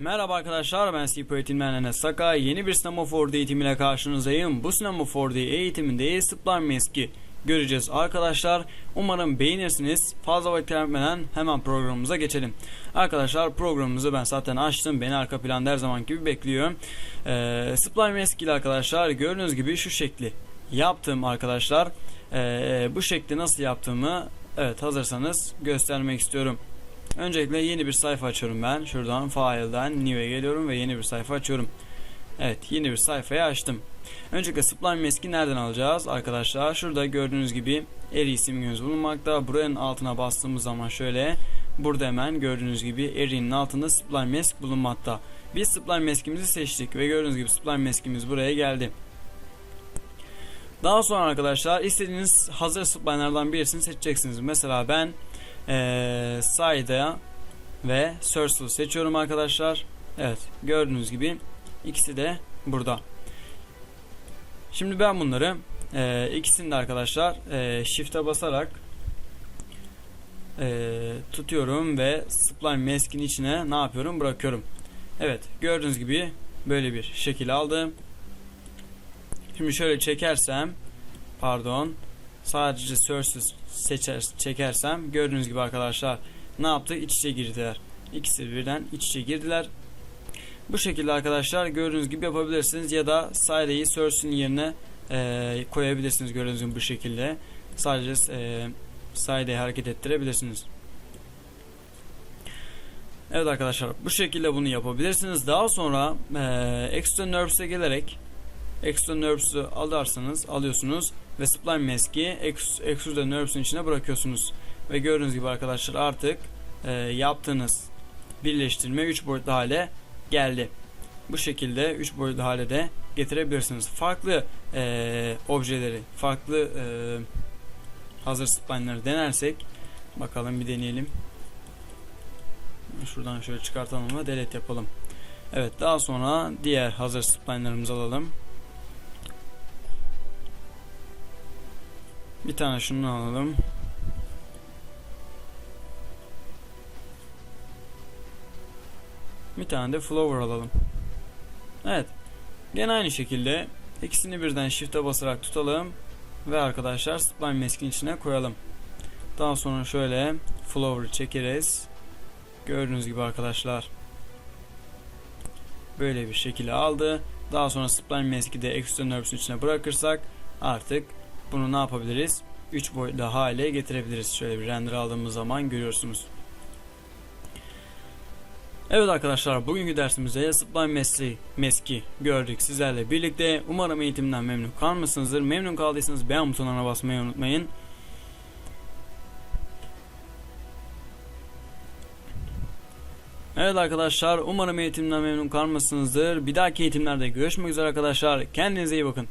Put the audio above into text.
Merhaba arkadaşlar ben Öğretimden Enes Saka. Yeni bir Sinema 4D eğitimiyle karşınızdayım. Bu Sinema 4D eğitiminde Sublime Mask'i göreceğiz arkadaşlar. Umarım beğenirsiniz. Fazla vakit kaybetmeden hemen programımıza geçelim. Arkadaşlar programımızı ben zaten açtım. Beni arka planda her zaman gibi bekliyor. Ee, Sublime Mask ile arkadaşlar gördüğünüz gibi şu şekli yaptım arkadaşlar. Ee, bu şekli nasıl yaptığımı evet hazırsanız göstermek istiyorum. Öncelikle yeni bir sayfa açıyorum ben. Şuradan File'dan New'e geliyorum ve yeni bir sayfa açıyorum. Evet yeni bir sayfayı açtım. Öncelikle Sublime Mask'i nereden alacağız arkadaşlar? Şurada gördüğünüz gibi Eri simgemiz bulunmakta. Buranın altına bastığımız zaman şöyle burada hemen gördüğünüz gibi Eri'nin altında Sublime Mask bulunmakta. Biz Sublime Mask'imizi seçtik ve gördüğünüz gibi Sublime Mask'imiz buraya geldi. Daha sonra arkadaşlar istediğiniz hazır sublime'lardan birisini seçeceksiniz. Mesela ben ee, Side'a ve Circle'ı seçiyorum arkadaşlar. Evet gördüğünüz gibi ikisi de burada. Şimdi ben bunları e, ikisini de arkadaşlar e, Shift'e basarak e, tutuyorum ve Sublime Mask'in içine ne yapıyorum bırakıyorum. Evet gördüğünüz gibi böyle bir şekil aldım. Şimdi şöyle çekersem pardon sadece Source'ı seçer, çekersem gördüğünüz gibi arkadaşlar ne yaptı? İç içe girdiler. İkisi birden iç içe girdiler. Bu şekilde arkadaşlar gördüğünüz gibi yapabilirsiniz ya da side'yi Source'ün yerine e, koyabilirsiniz gördüğünüz gibi bu şekilde. Sadece e, side'yi hareket ettirebilirsiniz. Evet arkadaşlar bu şekilde bunu yapabilirsiniz. Daha sonra e, Extra Nerves'e gelerek Extra Nerves'ı alarsanız alıyorsunuz ve Sublime Mask'i Extra Nerves'ın içine bırakıyorsunuz. Ve gördüğünüz gibi arkadaşlar artık e, yaptığınız birleştirme 3 boyutlu hale geldi. Bu şekilde 3 boyutlu hale de getirebilirsiniz. Farklı e, objeleri, farklı e, hazır spline'ları denersek bakalım bir deneyelim. Şuradan şöyle çıkartalım ve delete yapalım. Evet daha sonra diğer hazır spline'larımızı alalım. Bir tane şunu alalım. Bir tane de flower alalım. Evet. Gene aynı şekilde ikisini birden shift'e basarak tutalım ve arkadaşlar spline mask'in içine koyalım. Daha sonra şöyle flower'ı çekeriz. Gördüğünüz gibi arkadaşlar böyle bir şekilde aldı. Daha sonra spline mask'i de extra nerves'ün içine bırakırsak artık bunu ne yapabiliriz? 3 boyutlu hale getirebiliriz. Şöyle bir render aldığımız zaman görüyorsunuz. Evet arkadaşlar bugünkü dersimizde Sublime Mask'i, Mask'i gördük sizlerle birlikte. Umarım eğitimden memnun kalmışsınızdır. Memnun kaldıysanız beğen butonuna basmayı unutmayın. Evet arkadaşlar umarım eğitimden memnun kalmışsınızdır. Bir dahaki eğitimlerde görüşmek üzere arkadaşlar. Kendinize iyi bakın.